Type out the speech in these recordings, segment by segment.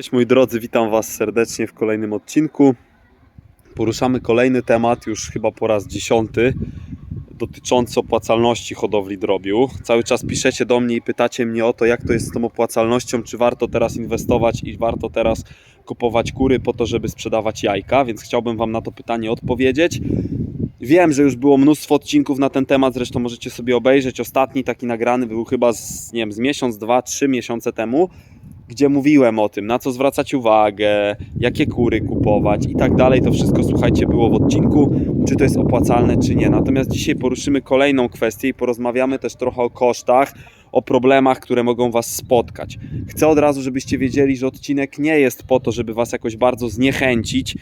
Cześć moi drodzy, witam Was serdecznie w kolejnym odcinku. Poruszamy kolejny temat, już chyba po raz dziesiąty, dotyczący opłacalności hodowli drobiu. Cały czas piszecie do mnie i pytacie mnie o to, jak to jest z tą opłacalnością, czy warto teraz inwestować i warto teraz kupować kury po to, żeby sprzedawać jajka, więc chciałbym Wam na to pytanie odpowiedzieć. Wiem, że już było mnóstwo odcinków na ten temat, zresztą możecie sobie obejrzeć. Ostatni taki nagrany był chyba z, nie wiem, z miesiąc, dwa, trzy miesiące temu gdzie mówiłem o tym, na co zwracać uwagę, jakie kury kupować i tak dalej. To wszystko, słuchajcie, było w odcinku, czy to jest opłacalne, czy nie. Natomiast dzisiaj poruszymy kolejną kwestię i porozmawiamy też trochę o kosztach, o problemach, które mogą Was spotkać. Chcę od razu, żebyście wiedzieli, że odcinek nie jest po to, żeby Was jakoś bardzo zniechęcić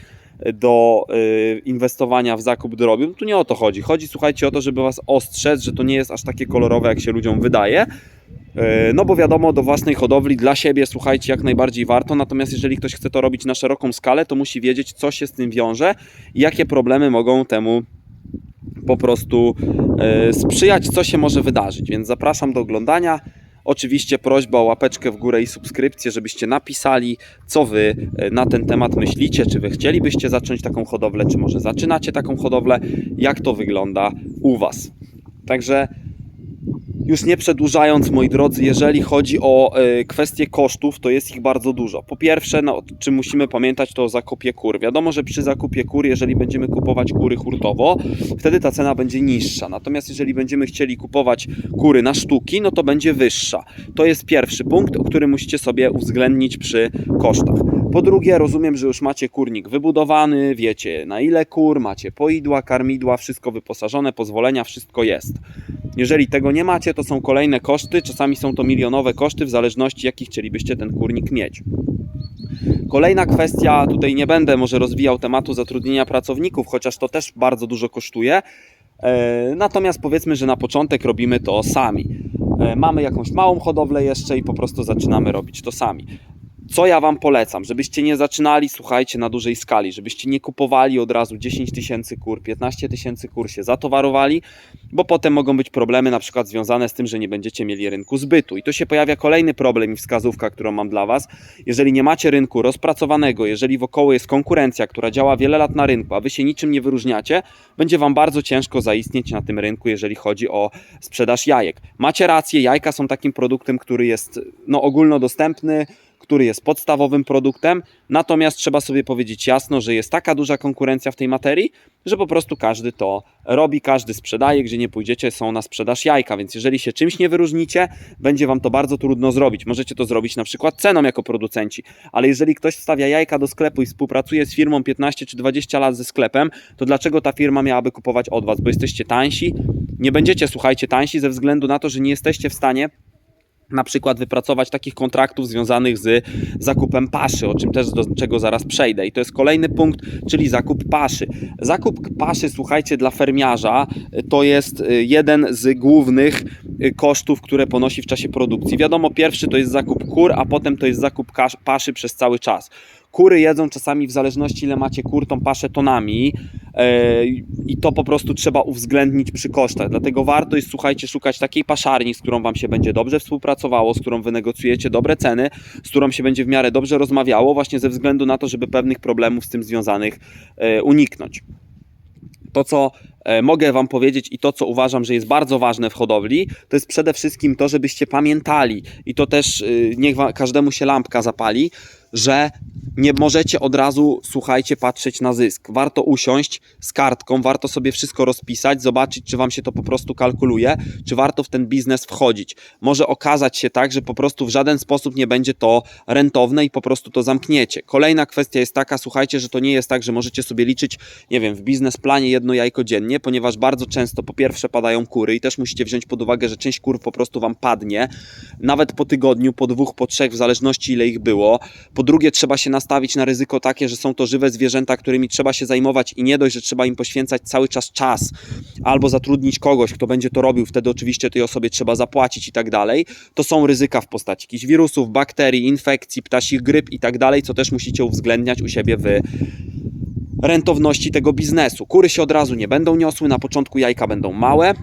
do y, inwestowania w zakup drobiu. Tu nie o to chodzi. Chodzi, słuchajcie, o to, żeby Was ostrzec, że to nie jest aż takie kolorowe, jak się ludziom wydaje. E, No bo wiadomo, do własnej hodowli, dla siebie, słuchajcie, jak najbardziej warto. Natomiast jeżeli ktoś chce to robić na szeroką skalę, to musi wiedzieć, co się z tym wiąże i jakie problemy mogą temu po prostu e, sprzyjać, co się może wydarzyć. Więc zapraszam do oglądania. Oczywiście prośba o łapeczkę w górę i subskrypcję, żebyście napisali, co wy e, na ten temat myślicie, czy wy chcielibyście zacząć taką hodowlę, czy może zaczynacie taką hodowlę, jak to wygląda u was. Także już nie przedłużając, moi drodzy, jeżeli chodzi o e, kwestie kosztów, to jest ich bardzo dużo. Po pierwsze, no, o czym musimy pamiętać, to o zakupie kur. Wiadomo, że przy zakupie kur, jeżeli będziemy kupować kury hurtowo, wtedy ta cena będzie niższa. Natomiast jeżeli będziemy chcieli kupować kury na sztuki, no to będzie wyższa. To jest pierwszy punkt, o którym musicie sobie uwzględnić przy kosztach. Po drugie, rozumiem, że już macie kurnik wybudowany, wiecie na ile kur, macie poidła, karmidła, wszystko wyposażone, pozwolenia, wszystko jest. Jeżeli tego nie macie, to są kolejne koszty, czasami są to milionowe koszty, w zależności jaki chcielibyście ten kurnik mieć. Kolejna kwestia, tutaj nie będę może rozwijał tematu zatrudnienia pracowników, chociaż to też bardzo dużo kosztuje. E, Natomiast powiedzmy, że na początek robimy to sami. E, Mamy jakąś małą hodowlę jeszcze i po prostu zaczynamy robić to sami. Co ja Wam polecam? Żebyście nie zaczynali, słuchajcie, na dużej skali, żebyście nie kupowali od razu 10 tysięcy kur, 15 tysięcy kur, się zatowarowali, bo potem mogą być problemy na przykład związane z tym, że nie będziecie mieli rynku zbytu. I tu się pojawia kolejny problem i wskazówka, którą mam dla Was. Jeżeli nie macie rynku rozpracowanego, jeżeli wokoło jest konkurencja, która działa wiele lat na rynku, a Wy się niczym nie wyróżniacie, będzie Wam bardzo ciężko zaistnieć na tym rynku, jeżeli chodzi o sprzedaż jajek. Macie rację, jajka są takim produktem, który jest no, ogólnodostępny, który jest podstawowym produktem, natomiast trzeba sobie powiedzieć jasno, że jest taka duża konkurencja w tej materii, że po prostu każdy to robi, każdy sprzedaje, gdzie nie pójdziecie, są na sprzedaż jajka, więc jeżeli się czymś nie wyróżnicie, będzie Wam to bardzo trudno zrobić. Możecie to zrobić na przykład ceną jako producenci, ale jeżeli ktoś wstawia jajka do sklepu i współpracuje z firmą 15 czy 20 lat ze sklepem, to dlaczego ta firma miałaby kupować od Was? Bo jesteście tańsi? Nie będziecie, słuchajcie, tańsi ze względu na to, że nie jesteście w stanie na przykład wypracować takich kontraktów związanych z zakupem paszy, o czym też do czego zaraz przejdę. I to jest kolejny punkt, czyli zakup paszy. Zakup paszy, słuchajcie, dla fermiarza y, to jest y, jeden z głównych y, kosztów, które ponosi w czasie produkcji. Wiadomo, pierwszy to jest zakup kur, a potem to jest zakup paszy przez cały czas. Kury jedzą czasami w zależności ile macie kur, tą paszę tonami e, i to po prostu trzeba uwzględnić przy kosztach. Dlatego warto jest, słuchajcie, szukać takiej paszarni, z którą Wam się będzie dobrze współpracowało, z którą wynegocjujecie dobre ceny, z którą się będzie w miarę dobrze rozmawiało, właśnie ze względu na to, żeby pewnych problemów z tym związanych e, uniknąć. To, co e, mogę Wam powiedzieć i to, co uważam, że jest bardzo ważne w hodowli, to jest przede wszystkim to, żebyście pamiętali i to też y, niech każdemu się lampka zapali, że nie możecie od razu, słuchajcie, patrzeć na zysk. Warto usiąść z kartką, warto sobie wszystko rozpisać, zobaczyć, czy Wam się to po prostu kalkuluje, czy warto w ten biznes wchodzić. Może okazać się tak, że po prostu w żaden sposób nie będzie to rentowne i po prostu to zamkniecie. Kolejna kwestia jest taka, słuchajcie, że to nie jest tak, że możecie sobie liczyć, nie wiem, w biznesplanie jedno jajko dziennie, ponieważ bardzo często po pierwsze padają kury i też musicie wziąć pod uwagę, że część kur po prostu Wam padnie, nawet po tygodniu, po dwóch, po trzech, w zależności ile ich było. Po drugie, trzeba się nastawić na ryzyko takie, że są to żywe zwierzęta, którymi trzeba się zajmować i nie dość, że trzeba im poświęcać cały czas czas, albo zatrudnić kogoś, kto będzie to robił, wtedy oczywiście tej osobie trzeba zapłacić i tak dalej. To są ryzyka w postaci jakichś wirusów, bakterii, infekcji, ptasich gryp i tak dalej, co też musicie uwzględniać u siebie w rentowności tego biznesu. Kury się od razu nie będą niosły, na początku jajka będą małe,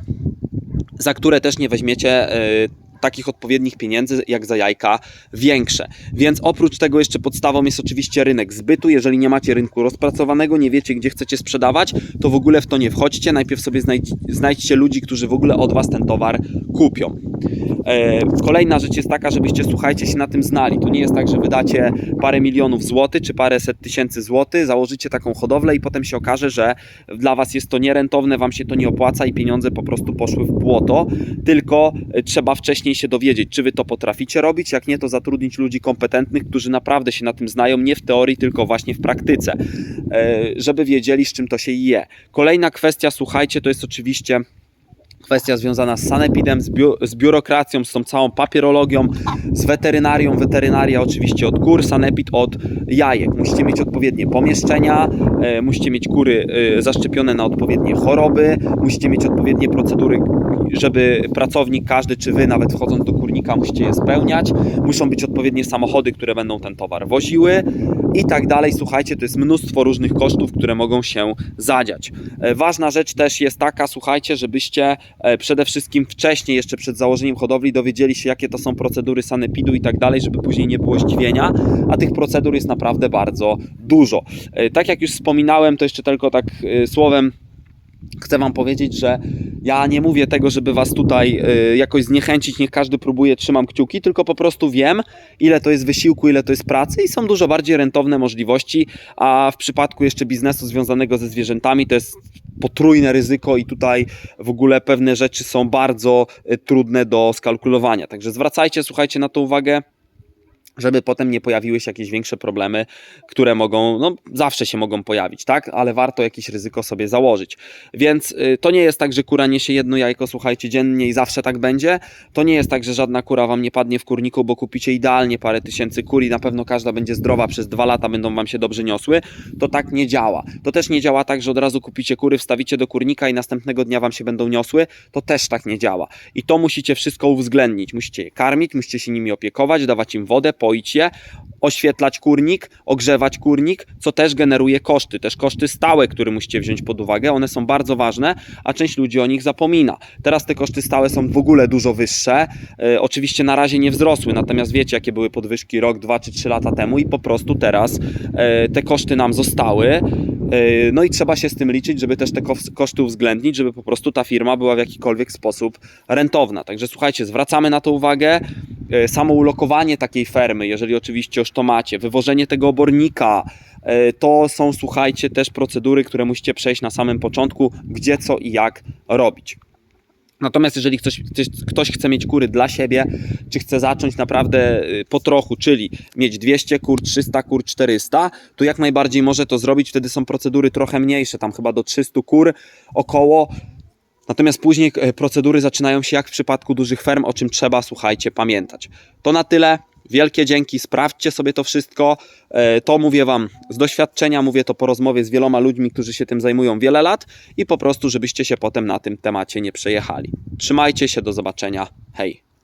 za które też nie weźmiecie y, takich odpowiednich pieniędzy jak za jajka większe. Więc oprócz tego jeszcze podstawą jest oczywiście rynek zbytu. Jeżeli nie macie rynku rozpracowanego, nie wiecie gdzie chcecie sprzedawać, to w ogóle w to nie wchodźcie. Najpierw sobie znajdź, znajdźcie ludzi, którzy w ogóle od Was ten towar kupią. E, kolejna rzecz jest taka, żebyście słuchajcie się na tym znali. To nie jest tak, że wydacie parę milionów złotych czy parę set tysięcy złotych, założycie taką hodowlę i potem się okaże, że dla Was jest to nierentowne, Wam się to nie opłaca i pieniądze po prostu poszły w błoto. Tylko e, trzeba wcześniej się dowiedzieć, czy Wy to potraficie robić. Jak nie, to zatrudnić ludzi kompetentnych, którzy naprawdę się na tym znają, nie w teorii, tylko właśnie w praktyce, e, żeby wiedzieli, z czym to się je. Kolejna kwestia, słuchajcie, to jest oczywiście kwestia związana z sanepidem, z, biu z biurokracją, z tą całą papierologią, z weterynarią. Weterynaria oczywiście od kur, sanepid od jajek. Musicie mieć odpowiednie pomieszczenia, e, musicie mieć kury e, zaszczepione na odpowiednie choroby, musicie mieć odpowiednie procedury, żeby pracownik każdy, czy wy nawet wchodząc do kurnika musicie je spełniać. Muszą być odpowiednie samochody, które będą ten towar woziły i tak dalej. Słuchajcie, to jest mnóstwo różnych kosztów, które mogą się zadziać. E, Ważna rzecz też jest taka, słuchajcie, żebyście e, przede wszystkim wcześniej, jeszcze przed założeniem hodowli, dowiedzieli się, jakie to są procedury sanepidu i tak dalej, żeby później nie było zdziwienia, a tych procedur jest naprawdę bardzo dużo. E, Tak jak już wspominałem, to jeszcze tylko tak słowem chcę Wam powiedzieć, że ja nie mówię tego, żeby Was tutaj y, jakoś zniechęcić, niech każdy próbuje, trzymam kciuki, tylko po prostu wiem, ile to jest wysiłku, ile to jest pracy i są dużo bardziej rentowne możliwości, a w przypadku jeszcze biznesu związanego ze zwierzętami to jest potrójne ryzyko i tutaj w ogóle pewne rzeczy są bardzo y, trudne do skalkulowania. Także zwracajcie, słuchajcie na to uwagę żeby potem nie pojawiły się jakieś większe problemy, które mogą, no zawsze się mogą pojawić, tak? Ale warto jakieś ryzyko sobie założyć. Więc y, to nie jest tak, że kura niesie jedno jajko, słuchajcie, dziennie i zawsze tak będzie. To nie jest tak, że żadna kura wam nie padnie w kurniku, bo kupicie idealnie parę tysięcy kur i na pewno każda będzie zdrowa przez dwa lata, będą wam się dobrze niosły. To tak nie działa. To też nie działa tak, że od razu kupicie kury, wstawicie do kurnika i następnego dnia wam się będą niosły. To też tak nie działa. I to musicie wszystko uwzględnić. Musicie je karmić, musicie się nimi opiekować, dawać im wodę, poić je, oświetlać kurnik, ogrzewać kurnik, co też generuje koszty. Też koszty stałe, które musicie wziąć pod uwagę. One są bardzo ważne, a część ludzi o nich zapomina. Teraz te koszty stałe są w ogóle dużo wyższe. E, oczywiście na razie nie wzrosły, natomiast wiecie, jakie były podwyżki rok, dwa czy trzy lata temu i po prostu teraz e, te koszty nam zostały. E, No i trzeba się z tym liczyć, żeby też te kos- koszty uwzględnić, żeby po prostu ta firma była w jakikolwiek sposób rentowna. Także słuchajcie, zwracamy na to uwagę. E, Samo ulokowanie takiej fermy, jeżeli oczywiście już to macie, wywożenie tego obornika, e, to są, słuchajcie, też procedury, które musicie przejść na samym początku, gdzie, co i jak robić. Natomiast jeżeli ktoś, ktoś, chce mieć kury dla siebie, czy chce zacząć naprawdę y, po trochu, czyli mieć 200 kur, 300 kur, 400, to jak najbardziej może to zrobić. Wtedy są procedury trochę mniejsze, tam chyba do 300 kur około. Natomiast później e, procedury zaczynają się jak w przypadku dużych ferm, o czym trzeba, słuchajcie, pamiętać. To na tyle. Wielkie dzięki, sprawdźcie sobie to wszystko. E, To mówię Wam z doświadczenia, mówię to po rozmowie z wieloma ludźmi, którzy się tym zajmują wiele lat i po prostu, żebyście się potem na tym temacie nie przejechali. Trzymajcie się, do zobaczenia. Hej!